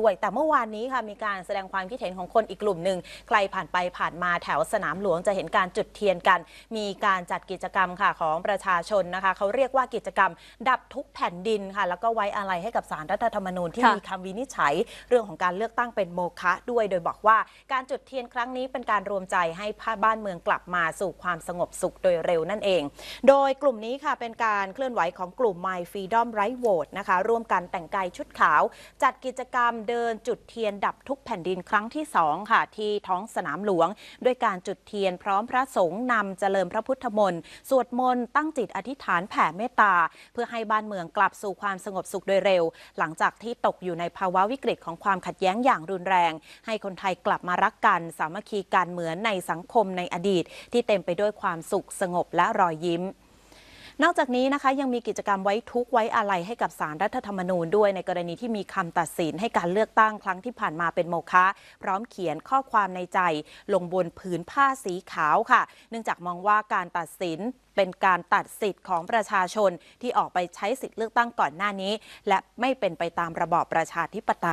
ด้วยแต่เมื่อวานนี้ค่ะมีการแสดงความคิดเห็นของคนอีกกลุ่มหนึ่งใครผ่านไปผ่านมาแถวสนามหลวงจะเห็นการจุดเทียนกัน มีการจัดกิจกรรมค่ะของประชาชนนะคะเขาเรียกว่ากิจกรรม ดับทุกแผ่นดินค่ะ แล้วก็ไว้อะไรให้กับสารรัฐธรรมนูญที่ค่ะมีคำวินิจฉัย เรื่องของการเลือกตั้งเป็นโมฆะด้วย โดยบอกว่าการจุดเทียนครั้งนี้เป็นการรวมใจให้บ้านเมืองกลับมาสู่ความสงบสุขโดยเร็วนั่นเอง โดยกลุ่มนี้ค่ะเป็นการเคลื่อนไหวของกลุ่ม My Freedom Right Vote นะคะร่วมกันแต่งกายชุดขาว จัดกิจกรรมเดินจุดเทียนดับทุกแผ่นดินครั้งที่2ค่ะ ที่ท้องสนามหลวง ด้วยการจุดเทียนพร้อมพระสงฆ์นำเจริญพระพุทธมนต์สวดมนต์ตั้งจิตอธิษฐานแผ่เมตตา เพื่อให้บ้านเมืองกลับสู่ความสงบสุขโดยเร็ว หลังจากที่ตกอยู่ในภาวะวิกฤตของความขัดแย้งอย่างรุนแรง ให้คนไทยกลับมารักกัน สามัคคีกันเหมือนในสังคมในอดีต ที่เต็มไปด้วยความสุขสงบและรอยยิ้ม นอกจากนี้นะคะยังมีกิจกรรมไว้ทุกไว้อาลัยให้กับสารรัฐธรรมนูญด้วยในกรณีที่มีคำตัดสินให้การเลือกตั้งครั้งที่ผ่านมาเป็นโมฆะพร้อมเขียนข้อความในใจ ลงบนผืนผ้าสีขาวค่ะ เนื่องจากมองว่าการตัดสินเป็นการตัดสิทธิ์ของประชาชนที่ออกไปใช้สิทธิ์เลือกตั้งก่อนหน้านี้ และไม่เป็นไปตามระบอบประชาธิปไตย